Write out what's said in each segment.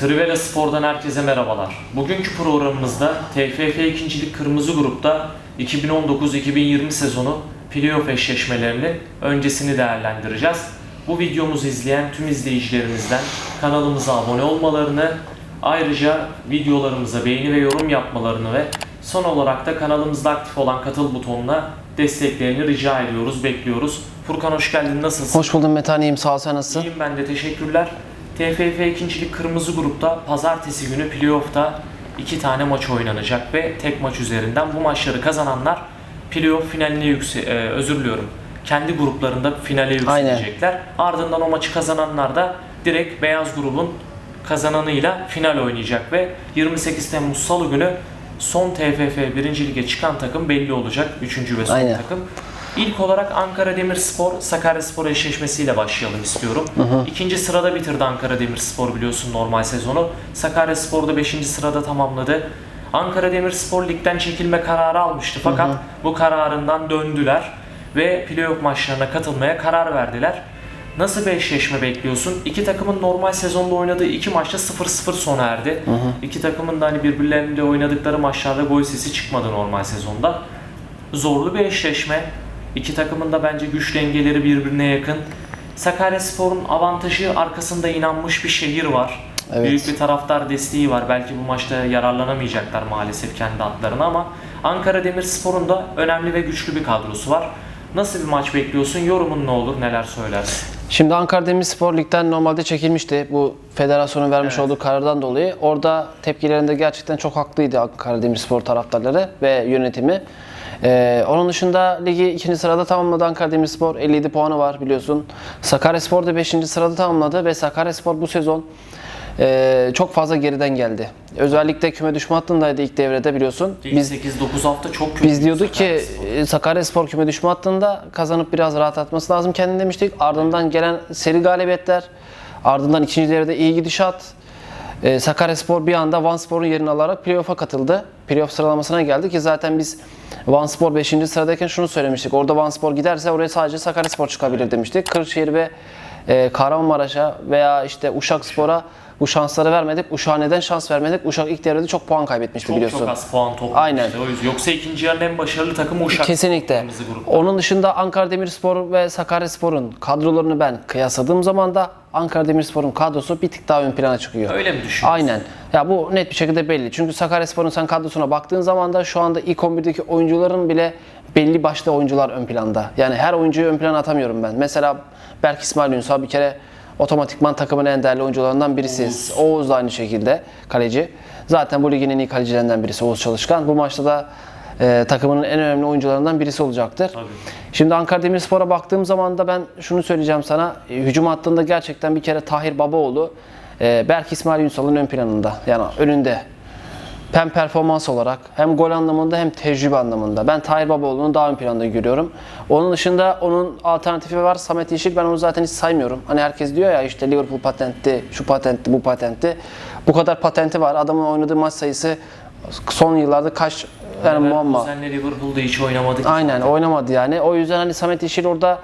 Trivela Spor'dan herkese merhabalar. Bugünkü programımızda TFF 2. Lig Kırmızı Grup'ta 2019-2020 sezonu playoff eşleşmelerinin öncesini değerlendireceğiz. Bu videomuzu izleyen tüm izleyicilerimizden kanalımıza abone olmalarını, ayrıca videolarımıza beğeni ve yorum yapmalarını ve son olarak da kanalımızda aktif olan katıl butonuna desteklerini rica ediyoruz, bekliyoruz. Furkan hoş geldin, nasılsın? Hoş buldum Metan iyiyim sağ ol sen nasılsın? İyiyim ben de teşekkürler. TFF 2. Lig Kırmızı Grup'ta pazartesi günü playoff'ta iki tane maç oynanacak ve tek maç üzerinden bu maçları kazananlar playoff finaline yükse e, özür diliyorum. Kendi gruplarında finale yükselecekler. Ardından o maçı kazananlar da direkt beyaz grubun kazananıyla final oynayacak ve 28 Temmuz Salı günü son TFF 1. Lige çıkan takım belli olacak. 3. ve son Aynen. takım. İlk olarak Ankara Demirspor Sakaryaspor eşleşmesiyle başlayalım istiyorum. İkinci sırada bitirdi Ankara Demirspor biliyorsun normal sezonu. Sakaryaspor da 5. sırada tamamladı. Ankara Demirspor ligden çekilme kararı almıştı fakat bu kararından döndüler ve playoff maçlarına katılmaya karar verdiler. Nasıl bir eşleşme bekliyorsun? İki takımın normal sezonda oynadığı iki maçta 0-0 sona erdi. İki takımın da hani birbirlerinde oynadıkları maçlarda gol sesi çıkmadı normal sezonda zorlu bir eşleşme. İki takımın da bence güç dengeleri birbirine yakın. Sakaryaspor'un avantajı arkasında inanmış bir şehir var. Evet. Büyük bir taraftar desteği var. Belki bu maçta yararlanamayacaklar maalesef kendi atlarına ama Ankara Demirspor'un da önemli ve güçlü bir kadrosu var. Nasıl bir maç bekliyorsun? Yorumun ne olur? Neler söylersin? Şimdi Ankara Demirspor Lig'den normalde çekilmişti. Bu federasyonun vermiş Evet. olduğu karardan dolayı. Orada tepkilerinde gerçekten çok haklıydı Ankara Demirspor taraftarları ve yönetimi. Ee, onun dışında ligi ikinci sırada tamamladı Ankara Demirspor. 57 puanı var biliyorsun. Sakaryaspor da 5. sırada tamamladı ve Sakaryaspor bu sezon e, çok fazla geriden geldi. Özellikle küme düşme hattındaydı ilk devrede biliyorsun. Biz 8-9 hafta çok kötü. Biz diyorduk ki e, Sakaryaspor küme düşme hattında kazanıp biraz rahatlatması lazım kendini demiştik. Ardından gelen seri galibiyetler, ardından ikinci devrede iyi gidişat. E, Sakaryaspor bir anda Vanspor'un yerini alarak playoff'a katıldı. Playoff sıralamasına geldi ki zaten biz Vanspor 5. sıradayken şunu söylemiştik. Orada Vanspor giderse oraya sadece Sakaryaspor çıkabilir demiştik. Kırşehir ve e, Kahramanmaraş'a veya işte Uşakspor'a bu şansları vermedik. Uşak'a neden şans vermedik? Uşak ilk devrede çok puan kaybetmişti çok, biliyorsun. çok az puan toplamıştı. Aynen. O yüzden. Yoksa ikinci yarının en başarılı takımı Uşak. Kesinlikle. Onun dışında Ankara Demirspor ve Sakaryaspor'un kadrolarını ben kıyasladığım zaman da Ankara Demirspor'un kadrosu bir tık daha ön plana çıkıyor. Öyle mi düşünüyorsun? Aynen. Ya bu net bir şekilde belli. Çünkü Sakaryaspor'un sen kadrosuna baktığın zaman da şu anda ilk 11'deki oyuncuların bile belli başlı oyuncular ön planda. Yani her oyuncuyu ön plana atamıyorum ben. Mesela Berk İsmail Ünsal bir kere otomatikman takımın en değerli oyuncularından birisi. Oğuz. Oğuz da aynı şekilde kaleci. Zaten bu ligin en iyi kalecilerinden birisi Oğuz Çalışkan. Bu maçta da e, takımının en önemli oyuncularından birisi olacaktır. Tabii. Şimdi Ankara Demirspor'a baktığım zaman da ben şunu söyleyeceğim sana. Hücum hattında gerçekten bir kere Tahir Babaoğlu, e, Berk İsmail Ünsal'ın ön planında. Yani önünde. Hem performans olarak hem gol anlamında hem tecrübe anlamında. Ben Tahir Babaoğlu'nu daha ön planda görüyorum. Onun dışında onun alternatifi var Samet Yeşil. Ben onu zaten hiç saymıyorum. Hani herkes diyor ya işte Liverpool patentti, şu patentti, bu patentti. Bu kadar patenti var. Adamın oynadığı maç sayısı son yıllarda kaç yani muamma. Leverkusen'le Liverpool'da hiç oynamadık. Aynen oynamadı yani. O yüzden hani Samet Yeşil orada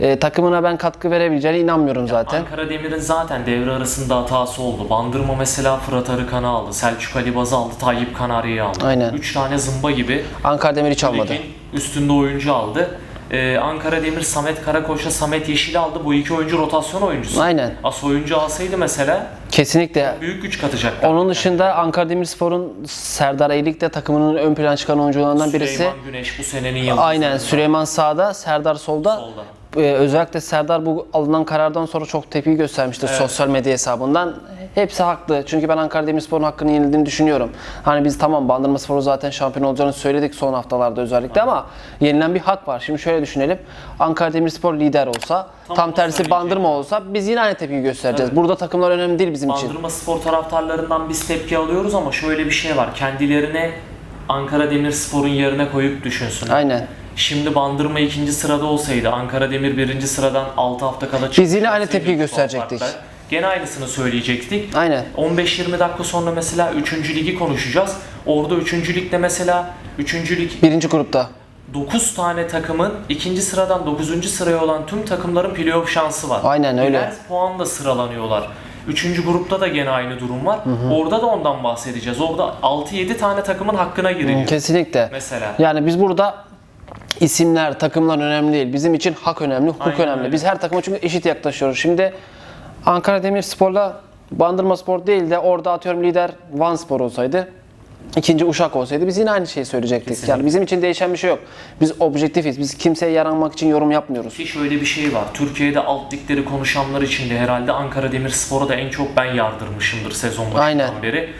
e, takımına ben katkı verebileceğine inanmıyorum zaten. Ankara Demir'in zaten devre arasında hatası oldu. Bandırma mesela Fırat Arıkan'ı aldı. Selçuk Ali Baz'ı aldı. Tayyip Kanarya'yı aldı. Aynen. 3 tane zımba gibi Ankara Demir hiç almadı. ligin üstünde oyuncu aldı. Ee, Ankara Demir Samet Karakoç'la Samet Yeşil'i aldı. Bu iki oyuncu rotasyon oyuncusu. Aynen. As oyuncu alsaydı mesela Kesinlikle. büyük güç katacaktı. Onun dışında Ankara Demirspor'un Serdar Eylik de takımının ön plan çıkan oyuncularından birisi. Süleyman Güneş bu senenin yıldızı. Aynen Süleyman sağda, Serdar solda. Solda. Ee, özellikle Serdar bu alınan karardan sonra çok tepki göstermiştir sosyal medya hesabından. Hepsi haklı. Çünkü ben Ankara Demirspor'un hakkını yenildiğini düşünüyorum. Hani biz tamam Bandırma Spor'u zaten şampiyon olacağını söyledik son haftalarda özellikle ama yenilen bir hak var. Şimdi şöyle düşünelim. Ankara Demirspor lider olsa, Tam tam, tersi. Bandırma olsa biz yine aynı tepkiyi göstereceğiz. Burada takımlar önemli değil bizim için. Bandırma spor taraftarlarından biz tepki alıyoruz ama şöyle bir şey var. Kendilerine Ankara Demirspor'un yerine koyup düşünsün. Aynen. Şimdi Bandırma ikinci sırada olsaydı Ankara Demir birinci sıradan 6 hafta kala Biz yine aynı olsaydı tepkiyi puan gösterecektik. Gene aynısını söyleyecektik. Aynen. 15-20 dakika sonra mesela 3. ligi konuşacağız. Orada 3. ligde mesela 3. lig Birinci grupta. 9 tane takımın ikinci sıradan 9. sıraya olan tüm takımların playoff şansı var. Aynen öyle. Birer puanla sıralanıyorlar. Üçüncü grupta da gene aynı durum var. Orada da ondan bahsedeceğiz. Orada 6-7 tane takımın hakkına giriliyor. Kesinlikle. Mesela. Yani biz burada isimler, takımlar önemli değil. Bizim için hak önemli, hukuk Aynen önemli. öyle. Biz her takıma çünkü eşit yaklaşıyoruz. Şimdi Ankara Demirspor'la Bandırma Spor değil de orada atıyorum lider Van Spor olsaydı ikinci Uşak olsaydı biz yine aynı şeyi söyleyecektik. Kesinlikle. Yani bizim için değişen bir şey yok. Biz objektifiz. Biz kimseye yaranmak için yorum yapmıyoruz. Ki şöyle bir şey var. Türkiye'de alt ligleri konuşanlar için de herhalde Ankara Demirspor'a da en çok ben yardırmışımdır sezon başından Aynen. beri.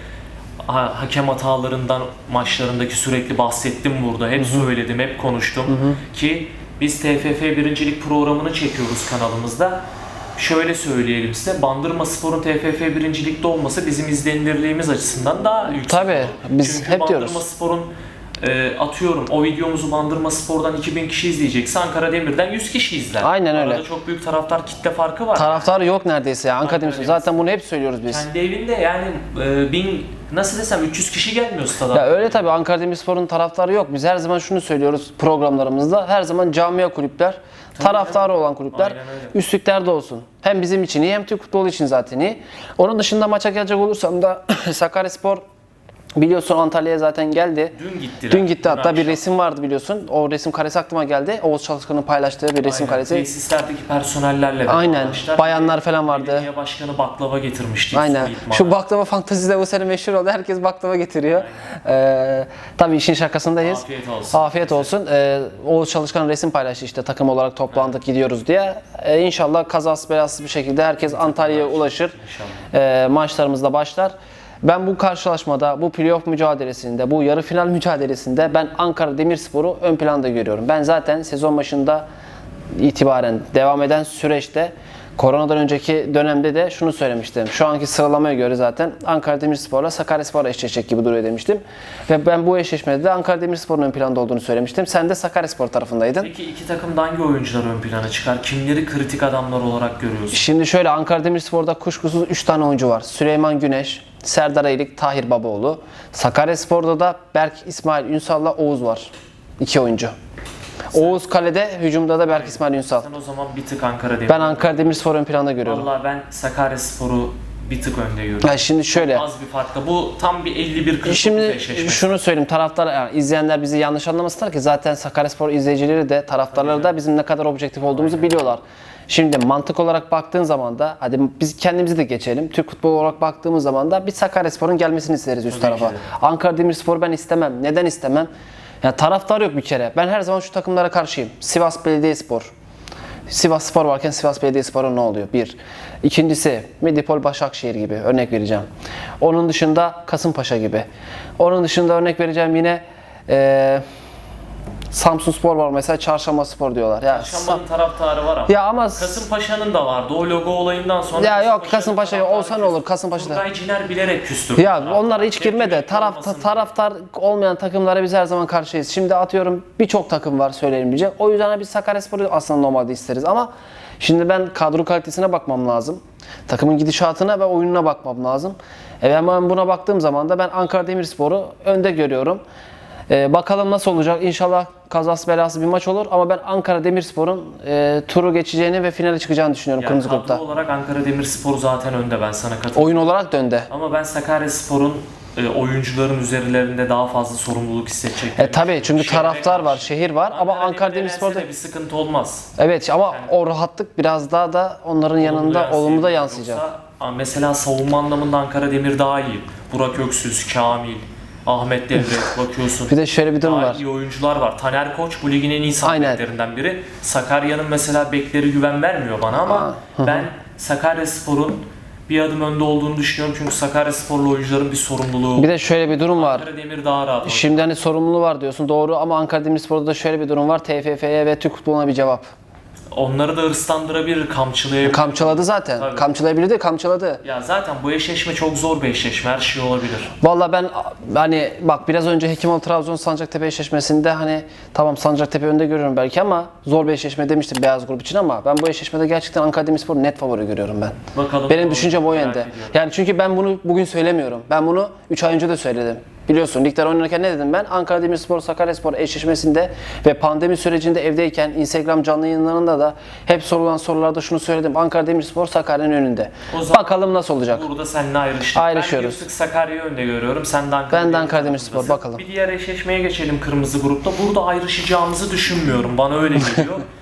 Ha- hakem hatalarından maçlarındaki sürekli bahsettim burada. Hep söyledim, hep konuştum. Ki biz TFF birincilik programını çekiyoruz kanalımızda. Şöyle söyleyelim size, Bandırma Spor'un TFF birincilikte olması bizim izlenirliğimiz açısından daha yüksek Tabii, biz Çünkü hep Bandırma diyoruz. Spor'un e, atıyorum o videomuzu Bandırma Spor'dan 2000 kişi izleyecekse Ankara Demir'den 100 kişi izler. Aynen öyle. Arada çok büyük taraftar kitle farkı var. Taraftarı yok neredeyse ya. Ankara. Demirspor. Zaten bunu hep söylüyoruz biz. Kendi evinde yani e, bin nasıl desem 300 kişi gelmiyor stada. Ya öyle tabii Ankara Demirspor'un taraftarı yok. Biz her zaman şunu söylüyoruz programlarımızda. Her zaman camia kulüpler, taraftarı olan kulüpler öyle. üstlüklerde olsun. Hem bizim için iyi hem Türk futbolu için zaten iyi. Onun dışında maça gelecek olursam da Sakaryaspor biliyorsun Antalya'ya zaten geldi. Dün gittiler. Dün gitti hatta bir resim vardı biliyorsun. O resim karesi aklıma geldi. Oğuz Çalışkan'ın paylaştığı bir resim Aynen. karesi. Tesislerdeki personellerle Aynen. paylaştılar. Bayanlar falan vardı. Belediye başkanı baklava getirmişti. Aynen. Şu baklava fantezisi de bu sene meşhur oldu. Herkes baklava getiriyor. Ee, tabii işin şakasındayız. Afiyet olsun. Afiyet olsun. Ee, Oğuz Çalışkan resim paylaştı işte takım olarak toplandık gidiyoruz diye. Ee, inşallah kazasız belasız bir şekilde herkes Antalya'ya ulaşır. İnşallah. Ee, maçlarımız da başlar. Ben bu karşılaşmada, bu playoff mücadelesinde, bu yarı final mücadelesinde ben Ankara Demirspor'u ön planda görüyorum. Ben zaten sezon başında itibaren devam eden süreçte koronadan önceki dönemde de şunu söylemiştim. Şu anki sıralamaya göre zaten Ankara Demirspor'la Sakaryaspor eşleşecek gibi duruyor demiştim. Ve ben bu eşleşmede de Ankara Demirspor'un ön planda olduğunu söylemiştim. Sen de Sakaryaspor tarafındaydın. Peki iki takımda hangi oyuncular ön plana çıkar? Kimleri kritik adamlar olarak görüyorsun? Şimdi şöyle Ankara Demirspor'da kuşkusuz 3 tane oyuncu var. Süleyman Güneş, Serdar Eylik, Tahir Babaoğlu. Sakaryaspor'da da Berk İsmail Ünsal'la Oğuz var. İki oyuncu. Oğuz kalede, hücumda da Berk İsmail Ünsal. Sen o zaman bir tık Ankara Demir. Ben Ankara Demirspor ön planda görüyorum. Vallahi ben Sakaryaspor'u bir tık önde görüyorum. Ya şimdi şöyle. Az bir farkla. Bu tam bir 51-49 Şimdi eşleşmesi. şunu söyleyeyim taraftar yani izleyenler bizi yanlış anlamasınlar ki zaten Sakaryaspor izleyicileri de taraftarları da bizim ne kadar objektif olduğumuzu biliyorlar. Şimdi mantık olarak baktığın zaman da hadi biz kendimizi de geçelim. Türk futbolu olarak baktığımız zaman da bir Sakaryaspor'un gelmesini isteriz üst ki tarafa. Ankara Demirspor ben istemem. Neden istemem? Ya taraftar yok bir kere. Ben her zaman şu takımlara karşıyım. Sivas Belediyespor. Sivas Spor varken Sivas Belediyespor'a ne oluyor? Bir. İkincisi Medipol Başakşehir gibi örnek vereceğim. Onun dışında Kasımpaşa gibi. Onun dışında örnek vereceğim yine eee Samsun Spor var mesela Çarşamba Spor diyorlar. Ya, Şambal'ın taraftarı var ama. ya ama Kasımpaşa'nın da vardı. O logo olayından sonra. Ya yok, Kasımpaşa'nın Kasımpaşa olsa ne küstü. olur, Kasımpaşa'da- Turgay Ciner bilerek küstürdü. Ya onlara hiç girme de taraf taraftar olmayan takımlara biz her zaman karşıyız. Şimdi atıyorum birçok takım var söyleyelim diyecek. O yüzden biz Sakaryaspor'u aslında normalde isteriz ama şimdi ben kadro kalitesine bakmam lazım. Takımın gidişatına ve oyununa bakmam lazım. E ben buna baktığım zaman da ben Ankara Demirspor'u önde görüyorum. E, bakalım nasıl olacak. İnşallah kazası belası bir maç olur ama ben Ankara Demirspor'un e, turu geçeceğini ve finale çıkacağını düşünüyorum Yani kırmızı kadro grupta. olarak Ankara Demirspor zaten önde ben sana katılıyorum. Oyun olarak da önde. Ama ben Sakaryaspor'un e, oyuncuların üzerlerinde daha fazla sorumluluk hissedecek. E tabii çünkü taraftar var, şehir var ama Ankara Demirspor'da bir sıkıntı olmaz. Evet ama o rahatlık biraz daha da onların yanında olumlu da yansıyacak. Yoksa, mesela savunma anlamında Ankara Demir daha iyi. Burak Öksüz, Kamil, Ahmet Devret bakıyorsun. Bir de şöyle bir durum Daha var. iyi oyuncular var. Taner Koç bu ligin en iyi Aynen. beklerinden biri. Sakarya'nın mesela bekleri güven vermiyor bana ama ben Sakaryaspor'un bir adım önde olduğunu düşünüyorum. Çünkü Sakaryasporlu oyuncuların bir sorumluluğu. Bir de şöyle bir durum var. Ankara Demir daha rahat. oynuyor. Şimdi hani sorumluluğu var diyorsun doğru ama Ankara Demirspor'da da şöyle bir durum var. TFF'ye ve Türk futboluna bir cevap. Onları da hırslandırabilir, kamçılayabilir. Kamçıladı zaten. Tabii. Kamçılayabilir de kamçıladı. ya zaten bu eşleşme çok zor bir eşleşme. Her şey olabilir. Valla ben hani bak biraz önce Hekimoğlu Trabzon Sancaktepe eşleşmesinde hani tamam Sancaktepe önde görüyorum belki ama zor bir eşleşme demiştim beyaz grup için ama ben bu eşleşmede gerçekten Ankara Demirspor net favori görüyorum ben. Bakalım. Benim düşüncem o yönde. ediyorum. Yani çünkü ben bunu bugün söylemiyorum. Ben bunu 3 ay önce de söyledim. Biliyorsun ligler oynarken ne dedim ben? Ankara Demirspor Sakaryaspor eşleşmesinde ve pandemi sürecinde evdeyken Instagram canlı yayınlarında da hep sorulan sorularda şunu söyledim. Ankara Demirspor Sakarya'nın önünde. O zaman- Bakalım nasıl olacak. Burada seninle ayrıştık. Ayrışıyoruz. Ben tık Sakarya'yı önde görüyorum. Sen de Ankara Ben de Ankara Demirspor, bakalım. Bir diğer eşleşmeye geçelim kırmızı grupta. Burada ayrışacağımızı düşünmüyorum. Bana öyle geliyor.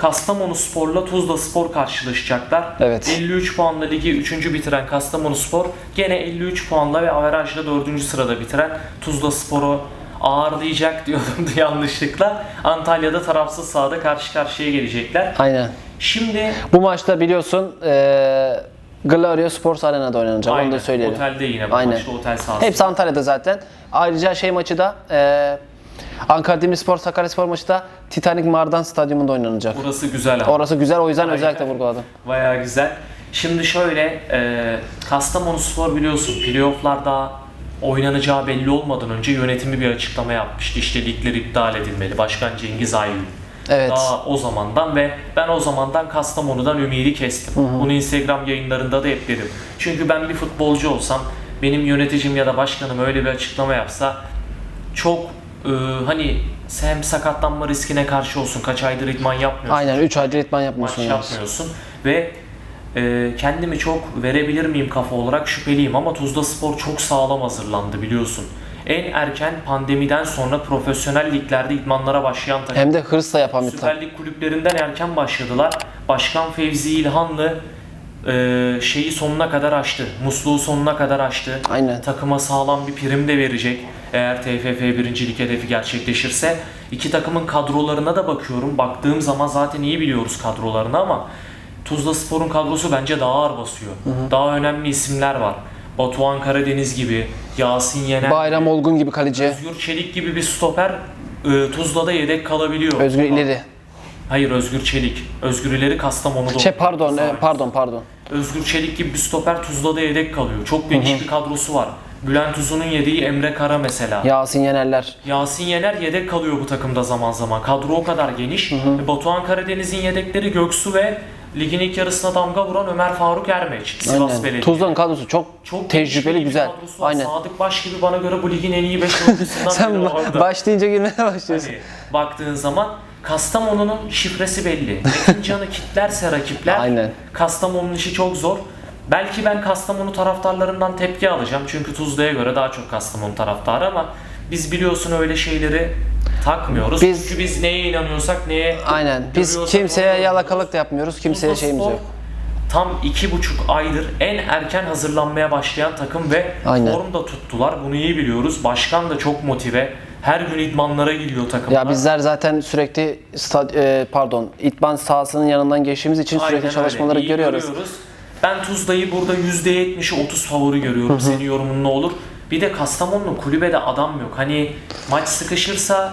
Kastamonu Spor'la Tuzla Spor karşılaşacaklar. Evet. 53 puanla ligi 3. bitiren Kastamonu Spor gene 53 puanla ve averajla 4. sırada bitiren Tuzla Spor'u ağırlayacak diyordum yanlışlıkla. Antalya'da tarafsız sahada karşı karşıya gelecekler. Aynen. Şimdi Bu maçta biliyorsun eee Gladio Sports Arena'da oynanacak. Onu aynen, da söyleyelim. otelde yine bu Aynen. maçta otel sahası. Hepsi Antalya'da zaten. Ayrıca şey maçı da eee Ankara Demirspor Sakaryaspor maçı da Titanic Mardan Stadyumunda oynanacak. Burası güzel ama. Orası güzel o yüzden Aynen. özellikle vurguladım. Bayağı güzel. Şimdi şöyle, e, Kastamonu Spor biliyorsun playofflarda oynanacağı belli olmadan önce yönetimi bir açıklama yapmıştı. İşte ligler iptal edilmeli. Başkan Cengiz Aygün. Evet. Daha o zamandan ve ben o zamandan Kastamonu'dan ümidi kestim. Bunu Instagram yayınlarında da hep dedim. Çünkü ben bir futbolcu olsam, benim yöneticim ya da başkanım öyle bir açıklama yapsa çok e, hani hem sakatlanma riskine karşı olsun, kaç aydır idman yapmıyorsun Aynen 3 aydır itman maç yapmıyorsun. yani. yapmıyorsun ve e, kendimi çok verebilir miyim kafa olarak şüpheliyim ama Tuzla Spor çok sağlam hazırlandı biliyorsun. En erken pandemiden sonra profesyonel liglerde idmanlara başlayan takım. Hem de hırsla yapan bir takım. Süper Lig kulüplerinden erken başladılar. Başkan Fevzi İlhanlı e, şeyi sonuna kadar açtı. Musluğu sonuna kadar açtı. Aynen. Takıma sağlam bir prim de verecek. Eğer TFF birincilik hedefi gerçekleşirse. iki takımın kadrolarına da bakıyorum. Baktığım zaman zaten iyi biliyoruz kadrolarını ama Tuzla Spor'un kadrosu bence daha ağır basıyor. Daha önemli isimler var. Batuhan Karadeniz gibi, Yasin Yener, Bayram Olgun gibi kaleci. Özgür Çelik gibi bir stoper e, Tuzla'da yedek kalabiliyor. Özgür ileri. Hayır Özgür Çelik. Özgür ileri Kastamonu'da. Şey pardon, e, pardon pardon. Özgür Çelik gibi bir stoper Tuzla'da yedek kalıyor. Çok geniş bir kadrosu var. Bülent Uzun'un yediği Emre Kara mesela. Yasin Yenerler. Yasin Yener yedek kalıyor bu takımda zaman zaman. Kadro o kadar geniş. E, Batuhan Karadeniz'in yedekleri Göksu ve ligin ilk yarısına damga vuran Ömer Faruk Ermeç. Sivas Aynen. Belediye. Tuzla'nın kadrosu çok, Çok tecrübeli güzel. kadrosu var. Aynen. Sadık Baş gibi bana göre bu ligin en iyi 5 oyuncusundan Sen biri orada. başlayınca girmeye başlıyorsun. Hani baktığın zaman Kastamonu'nun şifresi belli. Metin Can'ı kitlerse rakipler Aynen. Kastamonu'nun işi çok zor. Belki ben Kastamonu taraftarlarından tepki alacağım. Çünkü Tuzla'ya göre daha çok Kastamonu taraftarı ama biz biliyorsun öyle şeyleri takmıyoruz. Biz- Çünkü biz neye inanıyorsak, neye Aynen. Biz kimseye yalakalık da yapmıyoruz. Kimseye Tuzla şeyimiz Spor yok. Tam iki buçuk aydır en erken hazırlanmaya başlayan takım ve Aynen. form da tuttular. Bunu iyi biliyoruz. Başkan da çok motive. Her gün idmanlara gidiyor takımlar. Ya bizler zaten sürekli stad, e, pardon itman sahasının yanından geçtiğimiz için sürekli Aynen çalışmaları öyle. İyi görüyoruz. Ben Tuzla'yı burada %70'i 30 favori görüyorum. Senin yorumun ne olur? Bir de Kastamonu'nun kulübede adam yok. Hani maç sıkışırsa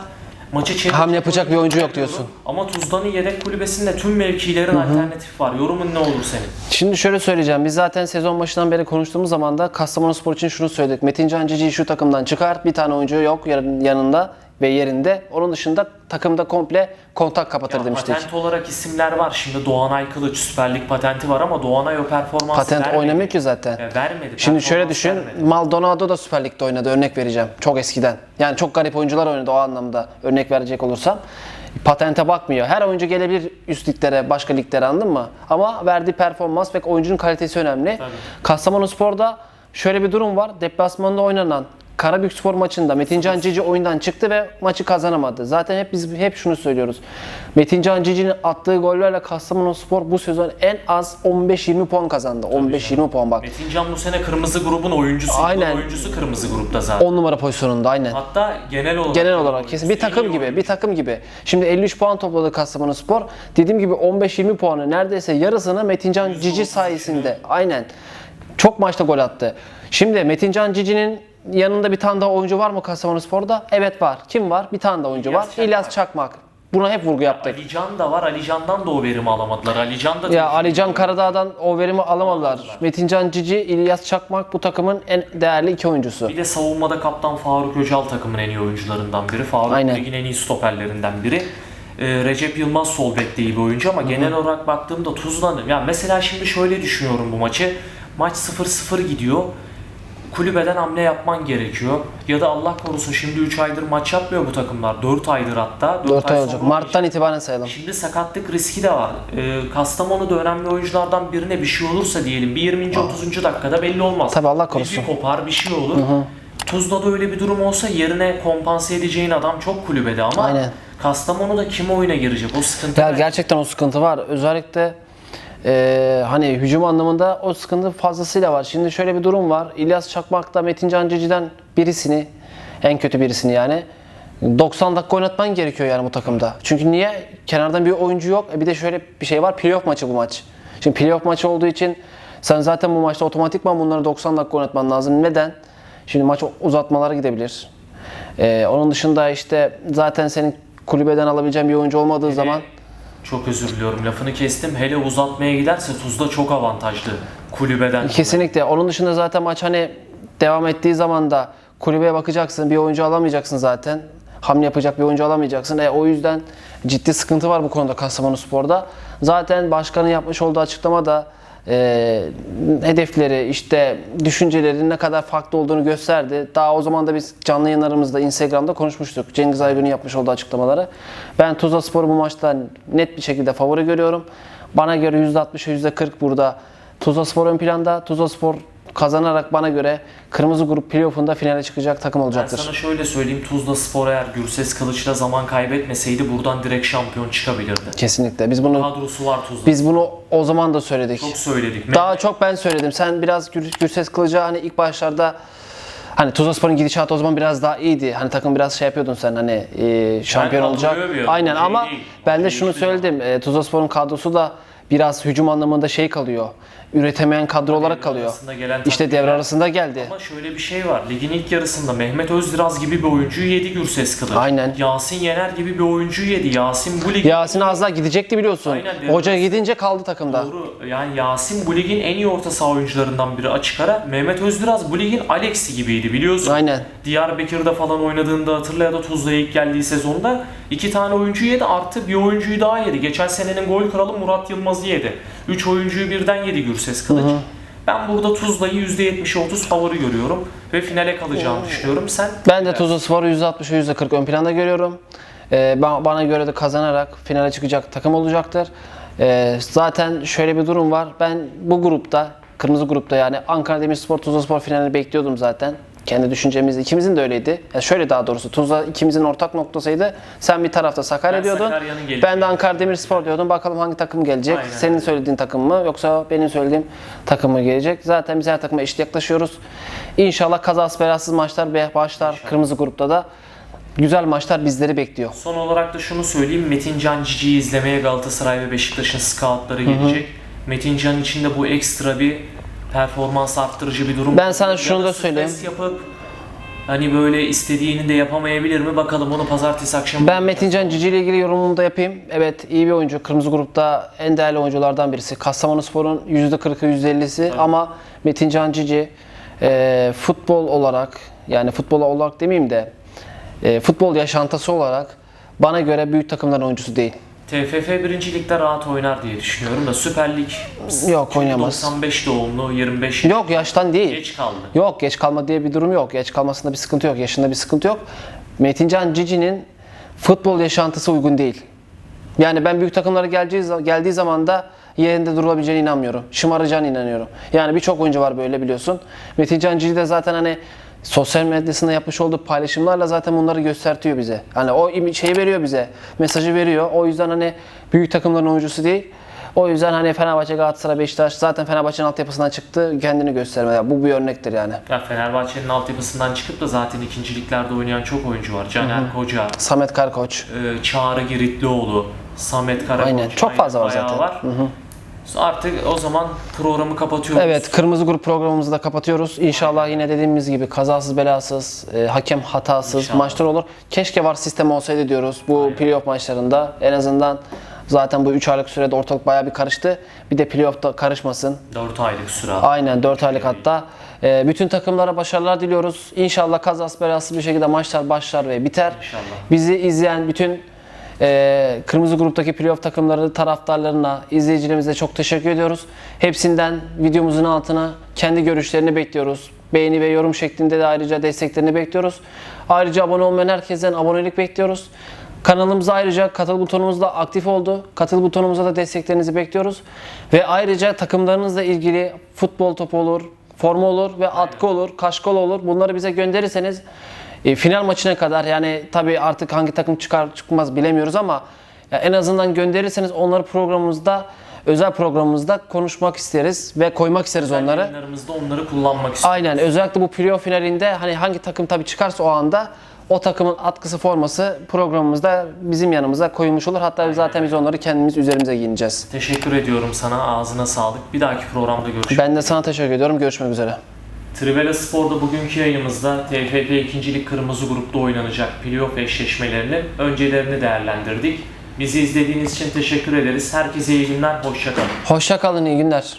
maçı çevirecek Ham yapacak bir oyuncu yok diyorsun. Ama Tuzla'nın yedek kulübesinde tüm mevkilerin alternatif var. Yorumun ne olur senin? Şimdi şöyle söyleyeceğim. Biz zaten sezon başından beri konuştuğumuz zaman da Kastamonuspor için şunu söyledik. Metin Can Cici'yi şu takımdan çıkart. Bir tane oyuncu yok yanında ve yerinde. Onun dışında takımda komple kontak kapatır Ya, demiştik. patent olarak isimler var. Şimdi Doğanay Kılıç Süper Lig patenti var ama Doğanay o performansı Patent vermedi. oynamıyor ki zaten. Ya vermedi. Şimdi şöyle düşün. vermedi. Maldonado da Süper Lig'de oynadı. Örnek vereceğim. Çok eskiden. Yani çok garip oyuncular oynadı o anlamda. Örnek verecek olursam. Patente bakmıyor. Her oyuncu gelebilir üst liglere, başka liglere anladın mı? Ama verdiği performans ve oyuncunun kalitesi önemli. Tabii. Kastamonuspor'da şöyle bir durum var. Deplasmanda oynanan Karabükspor maçında Metincan Cici oyundan çıktı ve maçı kazanamadı. Zaten hep biz hep şunu söylüyoruz. Metincan Cici'nin attığı gollerle Kastamonuspor bu sezon en az 15-20 puan kazandı. 15-20 puan bak. Metincan bu sene kırmızı grubun oyuncusu. Aynen. Oyuncusu kırmızı grupta zaten. 10 numara pozisyonunda aynen. Hatta genel olarak. Genel olarak kesin bir takım gibi, bir takım gibi. Şimdi 53 puan topladı Kastamonuspor. Dediğim gibi 15-20 puanı neredeyse yarısını Metincan Cici sayesinde. Aynen. Çok maçta gol attı. Şimdi Metincan Cici'nin yanında bir tane daha oyuncu var mı Kastamonuspor'da? Evet var. Kim var? Bir tane daha oyuncu İlyas var. Çakmak. İlyas Çakmak. Buna hep vurgu yaptık. Alican da var. Alican'dan da o verimi alamadılar. Alican da Ya Alican Karadağ'dan o verimi alamadılar. Metincan Cici, İlyas Çakmak bu takımın en değerli iki oyuncusu. Bir de savunmada kaptan Faruk Öcal takımın en iyi oyuncularından biri. Faruk Aynen. ligin en iyi stoperlerinden biri. Ee, Recep Yılmaz sol bek değil bir oyuncu ama genel olarak baktığımda Tuzla'nın ya mesela şimdi şöyle düşünüyorum bu maçı. Maç 0-0 gidiyor. Kulübeden hamle yapman gerekiyor. Ya da Allah korusun şimdi 3 aydır maç yapmıyor bu takımlar. 4 aydır hatta. 4 ay sonra olacak. Mart'tan itibaren sayalım. Şimdi sakatlık riski de var. Ee, Kastamonu'da önemli oyunculardan birine bir şey olursa diyelim bir 20. 30. dakikada belli olmaz. Tabii Allah korusun. Bir kopar bir şey olur. Tuzla'da öyle bir durum olsa yerine kompanse edeceğin adam çok kulübede ama Aynen. Kastamonu'da kim oyuna girecek? O sıkıntı. Ya gerçekten o sıkıntı var. Özellikle eee, hani hücum anlamında o sıkıntı fazlasıyla var. Şimdi şöyle bir durum var. İlyas Çakmak da Metin Cancıcı'dan birisini, en kötü birisini yani 90 dakika oynatman gerekiyor yani bu takımda. Çünkü niye? Kenardan bir oyuncu yok. E bir de şöyle bir şey var. Playoff maçı bu maç. Şimdi playoff maçı olduğu için sen zaten bu maçta otomatikman bunları 90 dakika oynatman lazım. Neden? Şimdi maç uzatmalara gidebilir. Ee, onun dışında işte zaten senin kulübeden alabileceğin bir oyuncu olmadığı zaman Çok özür diliyorum lafını kestim. Hele uzatmaya giderse Tuzla çok avantajlı kulübeden. Kesinlikle. Onun dışında zaten maç hani devam ettiği zaman da kulübeye bakacaksın. Bir oyuncu alamayacaksın zaten. Hamle yapacak bir oyuncu alamayacaksın. E, o yüzden ciddi sıkıntı var bu konuda Kastamonu Spor'da. Zaten başkanın yapmış olduğu açıklamada e, hedefleri, işte düşünceleri ne kadar farklı olduğunu gösterdi. Daha o zaman da biz canlı yayınlarımızda Instagram'da konuşmuştuk. Cengiz Aygün'ün yapmış olduğu açıklamaları. Ben Tuzla Spor'u bu maçta net bir şekilde favori görüyorum. Bana göre %60'a %40 burada Tuzla Spor ön planda. Tuzla Spor kazanarak bana göre kırmızı grup playoff'unda finale çıkacak takım Ben olacaktır. sana şöyle söyleyeyim. Tuzla Spor eğer Gürses Kılıç'la zaman kaybetmeseydi buradan direkt şampiyon çıkabilirdi. Kesinlikle. Biz bunu Kadrosu var Tuzla. biz bunu o zaman da söyledik. Çok söyledik. Daha çok ben söyledim. Sen biraz Gür, Gürses Kılıç'a hani ilk başlarda hani Tuzla Spor'un gidişatı o zaman biraz daha iyiydi. Hani takım biraz şey yapıyordun sen hani e, şampiyon Ben olacak. Aynen ama değil. ben de şunu söyledim. E, Tuzla Spor'un kadrosu da biraz hücum anlamında şey kalıyor. Üretemeyen kadro olarak kalıyor. gelen İşte devre arasında geldi. Ama şöyle bir şey var. Ligin ilk yarısında Mehmet Özdiraz gibi bir oyuncuyu yedi Gürses Kılıç. Aynen. Yasin Yener gibi bir oyuncuyu yedi. Yasin bu ligin Yasin az daha gidecekti biliyorsun. Aynen, devre Hoca gidince kaldı takımda. Doğru. Yani Yasin bu ligin en iyi orta saha oyuncularından biri açık ara. Mehmet Özdiraz bu ligin Alex'i gibiydi biliyorsun. Aynen. Diyarbakır'da falan oynadığında hatırla ya da Tuzla'ya ilk geldiği sezonda iki tane oyuncu yedi artı bir oyuncuyu daha yedi. Geçen senenin gol kralı Murat Yılmaz'ı yedi. Üç oyuncuyu birden yedi Gürses Kılıç. Ben burada Tuzla'yı %70'e 30 favori görüyorum ve finale kalacağını düşünüyorum. Sen Ben de Tuzla Spor'u %60'a %40 ön planda görüyorum. Ee, ba- bana göre de kazanarak finale çıkacak takım olacaktır. Ee, zaten şöyle bir durum var. Ben bu grupta, kırmızı grupta yani Ankara Demirspor, Tuzla Spor finalini bekliyordum zaten. Kendi düşüncemiz ikimizin de öyleydi. Ya şöyle daha doğrusu Tuzla ikimizin ortak noktasıydı. Sen bir tarafta Sakarya Ben diyordun. Ben de Ankara Demirspor diyordum. Bakalım hangi takım gelecek? Aynen. Senin söylediğin takım mı yoksa benim söylediğim takım mı gelecek? Zaten biz her takıma eşit yaklaşıyoruz. İnşallah kazasız belasız maçlar başlar kırmızı grupta da. Güzel maçlar bizleri bekliyor. Son olarak da şunu söyleyeyim. Metin Can Cici'yi izlemeye Galatasaray ve Beşiktaş'ın scoutları gelecek. Metin Can için de bu ekstra bir performans arttırıcı bir durum. Ben sana şunu da söyleyeyim. yapıp hani böyle istediğini de yapamayabilir mi? Bakalım onu pazartesi akşamı. Ben Metin Can Cici ile ilgili yorumumu da yapayım. Evet iyi bir oyuncu. Kırmızı grupta en değerli oyunculardan birisi. Kastamonu Spor'un %40'ı %50'si ama Metin Can Cici e, futbol olarak yani futbol olarak demeyeyim de e, futbol yaşantısı olarak bana göre büyük takımların oyuncusu değil. TFF 1. Lig'de rahat oynar diye düşünüyorum da Süper Lig Yok, oynayamaz. 95 doğumlu 25 Yok yaştan değil. geç kaldı. Yok geç kalma diye bir durum yok. Geç kalmasında bir sıkıntı yok. Yaşında bir sıkıntı yok. Metincan Cici'nin futbol yaşantısı uygun değil. Yani ben büyük takımlara geleceği, geldiği zaman da yerinde durabileceğine inanmıyorum. Şımaracağına inanıyorum. Yani birçok oyuncu var böyle biliyorsun. Metincan Cici de zaten hani sosyal medyasında yapmış olduğu paylaşımlarla zaten bunları göstertiyor bize. Hani o şeyi veriyor bize. Mesajı veriyor. O yüzden hani büyük takımların oyuncusu değil. O yüzden hani Fenerbahçe, Galatasaray, Beşiktaş zaten Fenerbahçe'nin altyapısından çıktı. Kendini göstermeye. Bu bir örnektir yani. Ya Fenerbahçe'nin altyapısından çıkıp da zaten ikinciliklerde oynayan çok oyuncu var. Caner Koca, Samet Karkoç. e, Çağrı Giritlioğlu, Samet Karakoç. Aynen, çok fazla var zaten. Var. Artık o zaman programı kapatıyoruz. Evet, kırmızı grup programımızı da kapatıyoruz. İnşallah yine dediğimiz gibi kazasız belasız, e, hakem hatasız İnşallah. maçlar olur. Keşke var sistem olsaydı diyoruz bu playoff maçlarında. En azından zaten bu 3 aylık sürede ortalık bayağı bir karıştı. Bir de playoff'ta karışmasın. 4 aylık süre. Aynen 4 aylık hatta. E, bütün takımlara başarılar diliyoruz. İnşallah kazasız belasız bir şekilde maçlar başlar ve biter. İnşallah. Bizi izleyen bütün e, kırmızı gruptaki playoff takımları taraftarlarına, izleyicilerimize çok teşekkür ediyoruz. Hepsinden videomuzun altına kendi görüşlerini bekliyoruz. Beğeni ve yorum şeklinde de ayrıca desteklerini bekliyoruz. Ayrıca abone olmayan herkesten abonelik bekliyoruz. Kanalımıza ayrıca katıl butonumuz da aktif oldu. Katıl butonumuza da desteklerinizi bekliyoruz. Ve ayrıca takımlarınızla ilgili futbol topu olur, forma olur ve atkı olur, kaşkol olur. Bunları bize gönderirseniz e, final maçına kadar yani tabii artık hangi takım çıkar çıkmaz bilemiyoruz ama ya en azından gönderirseniz onları programımızda özel programımızda konuşmak isteriz ve koymak isteriz onları. Yayınlarımızda onları kullanmak istiyoruz. Aynen özellikle bu playoff finalinde hani hangi takım tabii çıkarsa o anda o takımın atkısı forması programımızda bizim yanımıza koyulmuş olur. Hatta zaten biz onları kendimiz üzerimize giyineceğiz. Teşekkür ediyorum sana. Ağzına sağlık. Bir dahaki programda görüşürüz. Ben de sana teşekkür ediyorum. Görüşmek üzere. Trivela Spor'da bugünkü yayınımızda TFF 2. Lig Kırmızı Grup'ta oynanacak playoff eşleşmelerini, öncelerini değerlendirdik. Bizi izlediğiniz için teşekkür ederiz. Herkese iyi günler, hoşçakalın. Hoşça kalın, iyi günler.